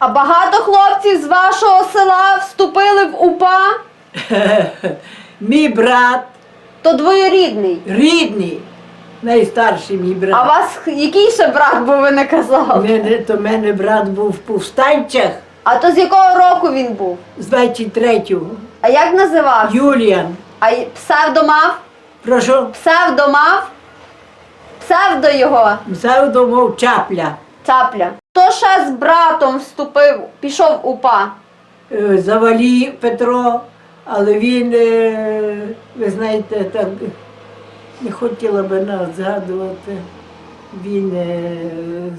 А багато хлопців з вашого села вступили в УПА, Мій брат, то двоюрідний. рідний, найстарший мій брат. А вас х- який ще брат, бо ви не казали? Мене, то мене брат був в повстанчах А то з якого року він був? з 23-го. А як називався? Юліан. А й- псевдо мав? Прошу, Псевдо мав? Псевдо його, псевдомов чапля. цапля. Хто ще з братом вступив, пішов в УПА? Е, Петро, але він, е, ви знаєте, так не хотіла би нас згадувати. Він е,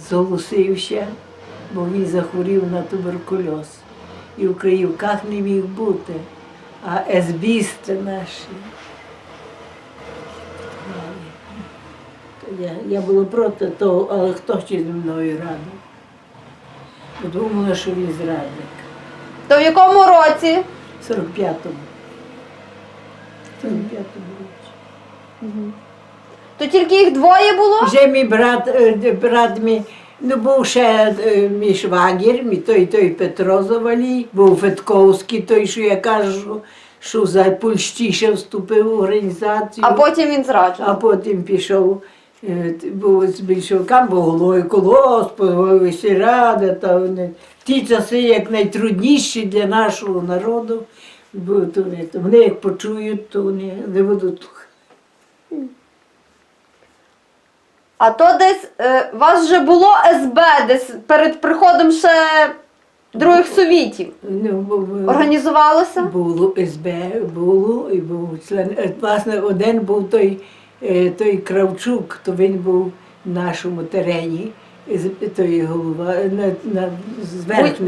зголосився, бо він захворів на туберкульоз. І в Криївках не міг бути. А есбісти наші. Я, я була проти того, але хто ще зі мною радив? Думала, що він зрадник. То в якому році? 45-му. 45-му році. То тільки їх двоє було? Вже мій брат, е, брат мій, ну був ще е, мій швагір, мій той, той Петро Завалій, був Фетковський, той, що я кажу, що за Польщі ще вступив в організацію. А потім він А потім пішов, е, був з більшовиками, був головою колгоспу, головою сільради. Та вони. Ті часи як найтрудніші для нашого народу. Бо то, вони як почують, то вони не будуть. А то десь е, вас вже було СБ десь перед приходом ще других совітів. Ну, бу- Організувалося? Було СБ, було, і був член. е, Власне, один був той, той Кравчук, то він був в нашому терені, той голова, е, на, на, зверхник.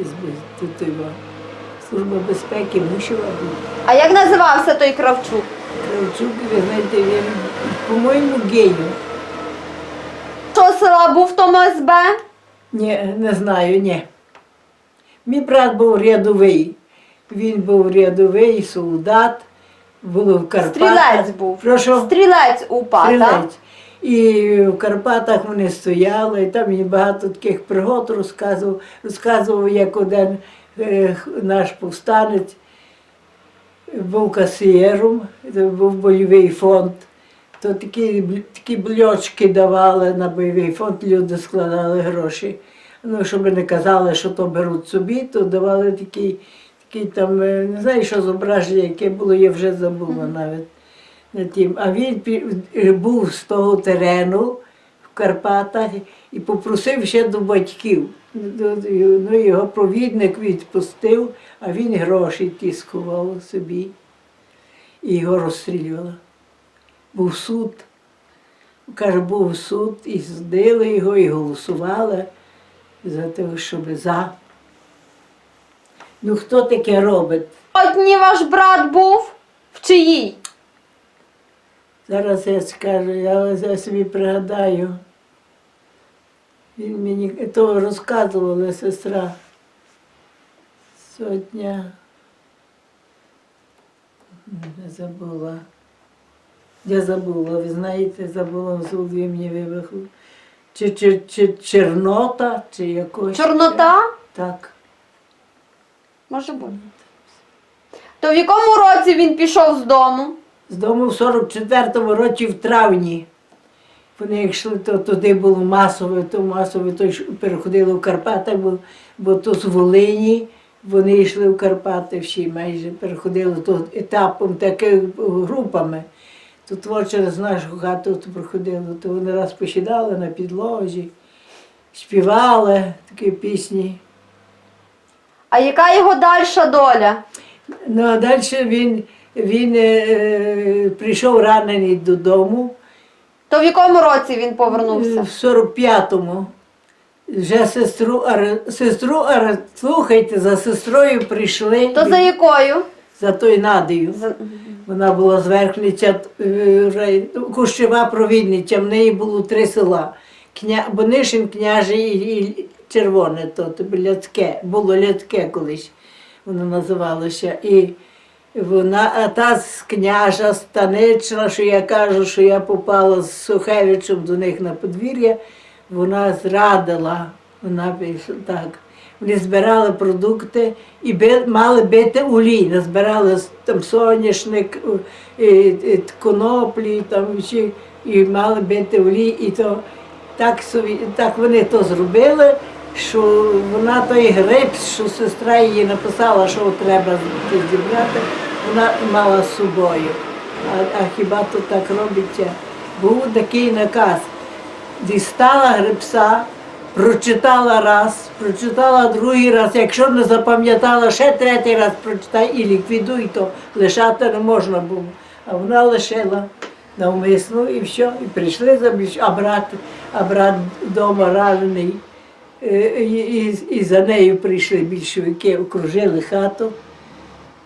Езбіст- то. Служба безпеки мусила бути. А як називався той Кравчук? Кравчук, ви знаєте, він, по-моєму, гею. Що села був в тому СБ? Ні, не знаю, ні. Мій брат був рядовий. Він був рядовий солдат, було в Карпатах. Стрілець був. Прошу? Стрілець УПА, так? Стрілець. І в Карпатах вони стояли, і там він багато таких пригод розказував. Розказував, як один е, наш повстанець був касієром, це був бойовий фонд. То такі, бл- такі бльочки давали на бойовий фонд, люди складали гроші. Ну, щоб не казали, що то беруть собі, то давали такі, такі там, е, не знаю, що зображення, яке було, я вже забула навіть. На тім. А він е, був з того терену в Карпатах і попросив ще до батьків. Ну, його провідник відпустив, а він гроші ті сховав собі і його розстрілювали. Був суд. Каже, був суд, і судили його, і голосували за те, щоб за. Ну хто таке робить? Одні ваш брат був в чиїй? Зараз я скажу, я за собі пригадаю. Він мені то розказувала сестра. Сотня. Не забула. Я забула, ви знаєте, забула голові мені вибухло. Чи, чи, чи Чорнота, чи якось. Чорнота? Так. Може бути. То в якому році він пішов з дому? З дому в 44-му році в травні. Вони як йшли, то туди було масове, то масове, то переходили в Карпати, бо, бо то з Волині вони йшли в Карпати всі майже переходили то етапом, таки групами. То тво через нашу хату то проходило, то вони раз посідали на підлозі, співали такі пісні. А яка його дальша доля? Ну а далі він, він е, прийшов ранений додому. То в якому році він Е, повернувся? В 45-му. Вже сестру, аре- сестру, аре- слухайте, за сестрою прийшли То за якою? за той надію. За- Вона була зверхниця, е, рай- кущова провідниця, в неї було три села. Кня... Бонишин, княжий і, і червоне, то, Ляцьке, було Ляцьке колись, воно називалося. І вона, а та княжа станична, що я кажу, що я попала з Сухевичем до них на подвір'я, вона зрадила Вона пішла так. Вони збирали продукти і би, мали бити улій. Назбирали там соняшник, і, і, коноплі, там, і мали бити улій. І то так, так вони то зробили, що вона той гриб, що сестра її написала, що треба зібрати, вона мала з собою. А, а хіба то так робиться? Був такий наказ. Дістала грибса, прочитала раз, прочитала другий раз. Якщо не запам'ятала, ще третій раз прочитай і ліквідуй, то лишати не можна було. А вона лишила навмисно і все. І прийшли за а брат, а брат вдома ранений. Е, І, і, за нею прийшли більшовики, окружили хату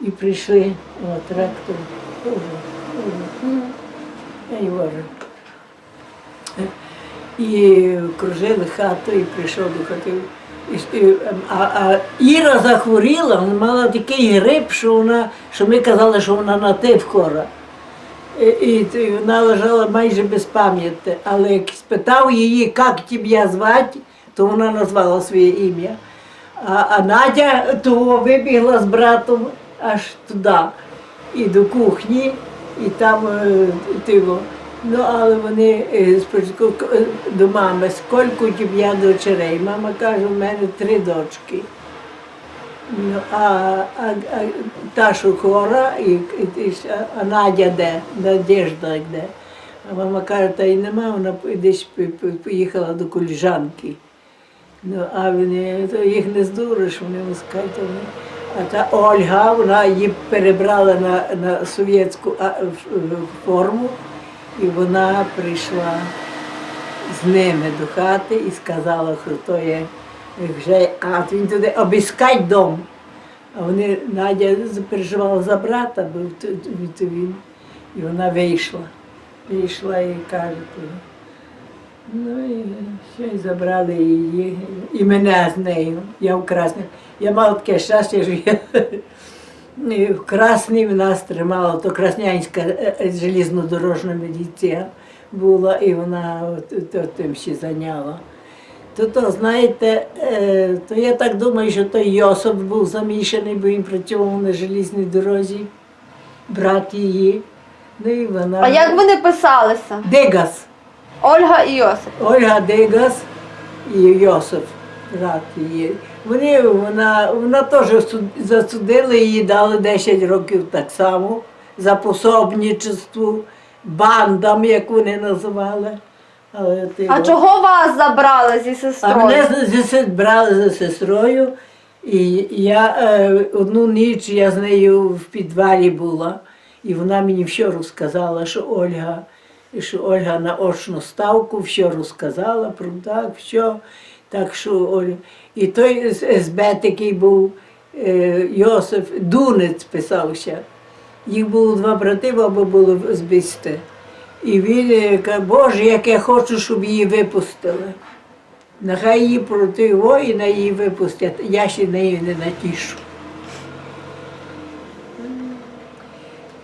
і прийшли о, трактор. Боже. І кружили хату і прийшов до хати. А, а Іра захворіла, вона мала такий грип, що вона, що ми казали, що вона на тиф хора. І, і, вона лежала майже без пам'яті. Але спитав її, як тебе звати, то вона назвала своє ім'я. А, а Надя того вибігла з братом аж туди, і до кухні, і там е, тиво. Ну, але вони е, спочатку е, до мами, скільки тебе дочерей? Мама каже, у мене три дочки. Ну, а, а, а та, що хора, і, і, а Надя де? Надежда де? А мама каже, та й нема, вона десь поїхала до коліжанки. Ну, а вони, то їх не здуриш, вони мускають. А та Ольга, вона її перебрала на, на совєтську форму, і вона прийшла з ними до хати і сказала, що то є вже, а він туди обіскать дом. А вони, Надя переживала за брата, був він, і вона вийшла. Вийшла і каже. Ну і ще й забрали її, і мене з нею. Я в Красній. Я мала таке щастя, що я в Красній в нас тримала, то Краснянська е, е, желізнодорожна міліція була, і вона от- то, тим ще зайняла. То, то знаєте, е, то я так думаю, що той Йосип був замішаний, бо він працював на желізній дорозі, брат її. Ну і вона. А як вони писалися? Дегас. Ольга і Йосип. Ольга Дегас і Йосип, брат її. Вони, вона, вона теж суд- засудили її, дали 10 років так само за пособничество бандам, як вони називали. Але ти, А чого вас забрали зі сестрою? а мене зі брали за сестрою, і я е, одну ніч я з нею в підвалі була, і вона мені все розказала, що Ольга, що Ольга на очну ставку все розказала про так, все. Так що Оля. І той СБ такий був е, Йосиф Дунець писався. Їх було два брати, або було збисте. І він е, каже, Боже, як я хочу, щоб її випустили. Нехай її проти воїна її випустять, я ще нею не натішу.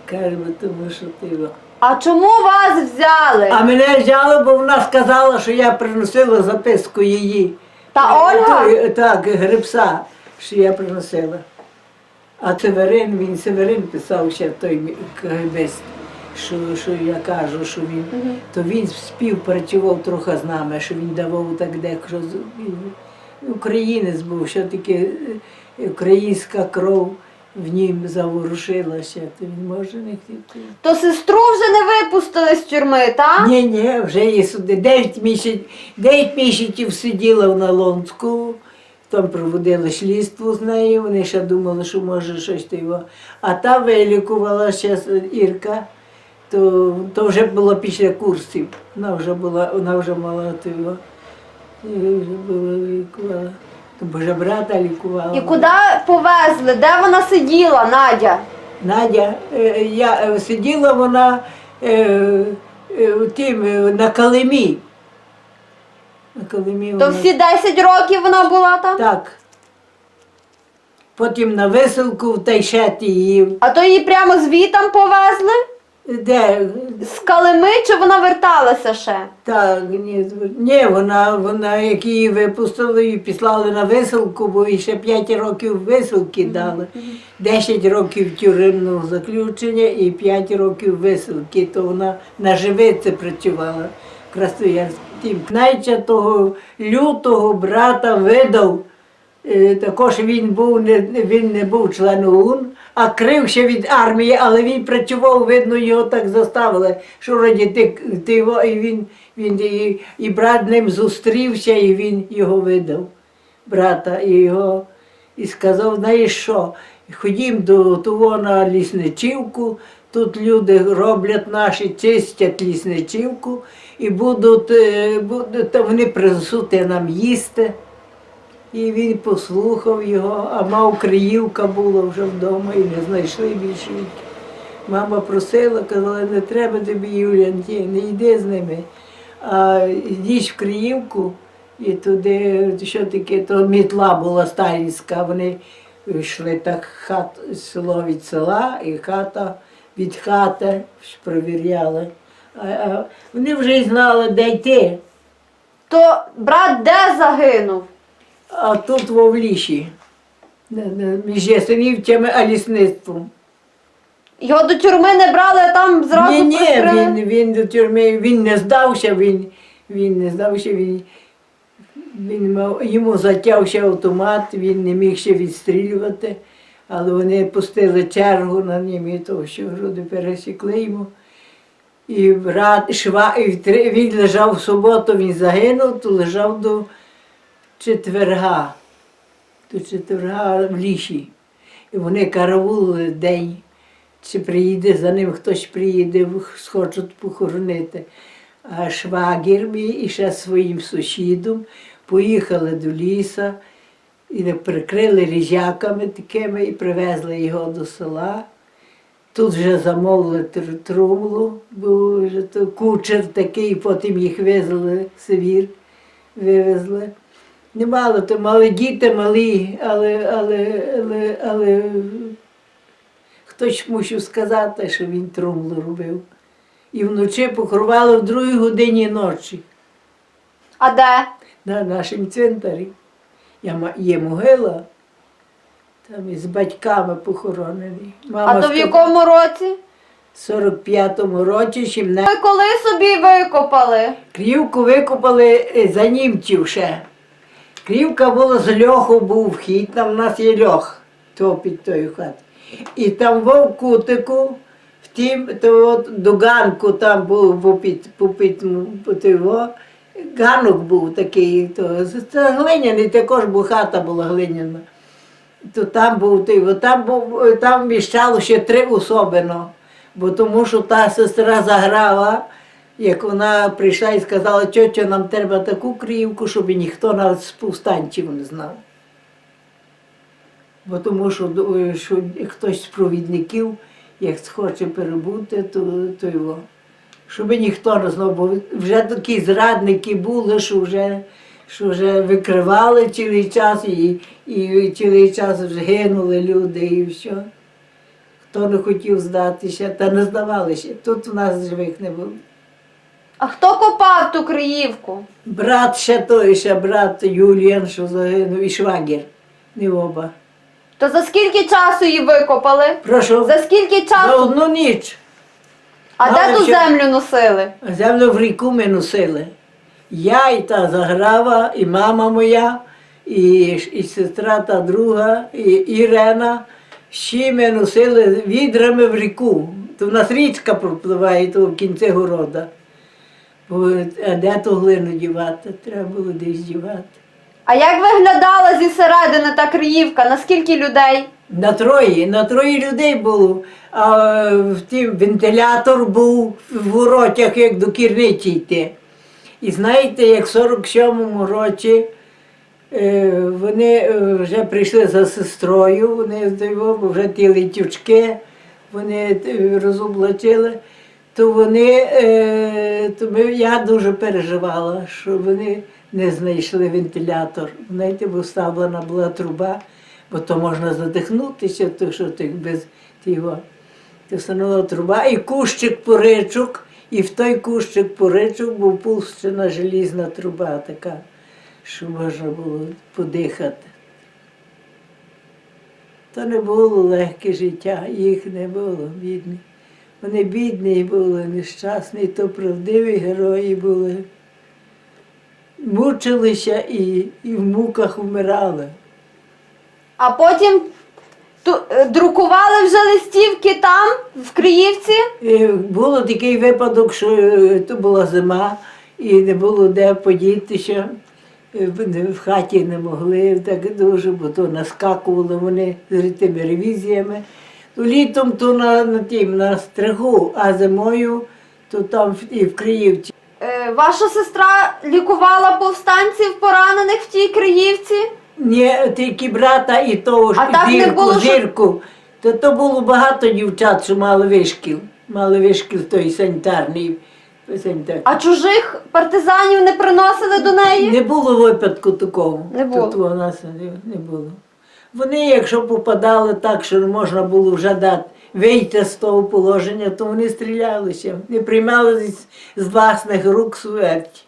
Каже, тому що ти. Во». А чому вас взяли? А мене взяли, бо вона сказала, що я приносила записку її. Та Ольга? Той, Так, грибса, що я приносила. А Северин, він Северин писав ще той КГБ, що, що я кажу, що він, то він співпрацював трохи з нами, що він давав так декщо. він Українець був, що таке е, українська кров в нім заворушилася, то він може не хотіти. То сестру вже не випустили з тюрми, так? Ні, ні, вже є суди. Дев'ять місяців, дев'ять місяців сиділа в Налонську, там проводили слідство з нею, вони ще думали, що може щось того. А та вилікувала ще Ірка, то, то вже було після курсів. Вона вже була, вона вже мала того. І вже була лікувала. То Боже брата лікувала. І куди повезли? Де вона сиділа, Надя? Надя, е, я е, сиділа вона е, е, тим, е, на Калимі. На Калимі То всі 10 років вона була там? Так. Потім на виселку в Тайшеті її. А то її прямо звітом повезли? Де? З Калими чи вона верталася ще? Так, ні, ні, вона, вона, як її випустили і післали на висилку, бо їй ще 5 років висилки дали. 10 років тюремного заключення і 5 років висилки, то вона на живиці працювала в Красноярську. Найча того лютого брата видав. Е, Також він був не він не був членом ОУН, а крився від армії, але він працював, видно, його так заставили, що вроді ти, ти і він, він і, і брат ним зустрівся, і він його видав, брата, і його і сказав, знаєш що, ходім до того на лісничівку, тут люди роблять наші, чистять лісничівку, і будуть, е, будуть вони принесуть нам їсти. І він послухав його, а мав Криївка була вже вдома і не знайшли більше. Мама просила, казала, не треба тобі, Юлія, не йди з ними. А йдіть в Криївку і туди, що таке, то мітла була сталінська, вони йшли так хат, село від села і хата від хати провіряли. А, а вони вже й знали, де йти. То брат де загинув? А тут в не, між Ясенівцями, а лісництвом. Його до тюрми не брали, а там зразу ні, ні, він, він до тюрми, він не здався, він, він не здався, він, він мав, йому затявся автомат, він не міг ще відстрілювати, але вони пустили чергу на нім і того, що груди пересікли йому. І брат, шва, і три- він лежав в суботу, він загинув, то лежав до четверга, до четверга в ліші. І вони караулили день, чи приїде за ним хтось приїде, схочуть похоронити. А швагір мій і ще своїм сусідом поїхали до ліса і прикрили ріжаками такими і привезли його до села. Тут вже замовили тр- трумлу, був вже то кучер такий, потім їх везли в Сибір, вивезли. Немало, то мали діти малі, але, але, але, але хтось мусив сказати, що він трумлу робив. І вночі поховали в другій годині ночі А де? на нашому цвинтарі. Є могила, там із батьками похоронені. Мама А то в якому році? 45-му році, чим не Ви коли собі викопали? Крівку викопали е, за німців ще. Крівка була з льоху був вхід, там в нас є льох, то під тою хатою. І там в кутику, в тім, то от до ганку там був попід, попід, по того, ганок був такий, то, це глиняний також, бо хата була глиняна. То там був той, там був, там вміщало ще три особино, бо тому що та сестра заграла, як вона прийшла і сказала, тьотю, нам треба таку крівку, щоб ніхто навіть з повстанців не знав. Бо тому що, е, що хтось з провідників, як схоче перебути, то, то його. Щоб ніхто не знав, бо вже такі зрадники були, що вже, що вже викривали цілий час і, і цілий час вже гинули люди і все. Хто не хотів здатися, та не здавалися. Тут у нас живих не було. А хто копав ту Криївку? Брат ще той, ще брат Юліан, що загинув, і швагір. Не оба. То за скільки часу її викопали? Прошу. За скільки За часу? одну ніч. А де ту ще- землю носили? Землю в ріку ми носили. Я і та заграва, і мама моя, і, і сестра та друга, і Ірена. Всі ми носили відрами в ріку. То в нас річка пропливає то в кінці города. Бо, а де ту глину дівати? Треба було десь дівати. А як виглядала зі середини та Криївка? Наскільки людей? На троє, на троє людей було. А е, в тім вентилятор був в воротях, як до кірниці йти. І знаєте, як в 47-му році е, вони е, вже прийшли за сестрою, вони вже ті летючки, вони е, розоблачили, то вони, е, то ми, я дуже переживала, що вони не знайшли вентилятор. Знаєте, бо вставлена була труба, бо то можна задихнутися, то що ти без тього. то становила труба, і кущик поричок, і в той кущик поричок був пущена желізна труба така, що можна було подихати. То не було легке життя, їх не було бідні. Вони бідні були, нещасні, то правдиві герої були. Мучилися і, і в муках вмирали. А потім ту, е, друкували вже листівки там, в Криївці. І було такий випадок, що е, то була зима і не було де подітися. Е, В хаті не могли так дуже, бо то наскакували вони з тими ревізіями. То літом то на, на тім, на стригу, а зимою то там в- і в Криївці. Е, ваша сестра лікувала повстанців, поранених в тій Криївці. Ні, тільки брата і того ж А так не зірку, було, що- зірку. То, то було багато дівчат, що мали вишкіл. Мали вишкіл той санітарний. санітар. А чужих партизанів не приносили до неї? Не було випадку такого. Не було. Тут не, не було. Вони, якщо попадали так, що можна було вже дати вийти з того положення, то вони стрілялися. Не приймали з власних рук смерть.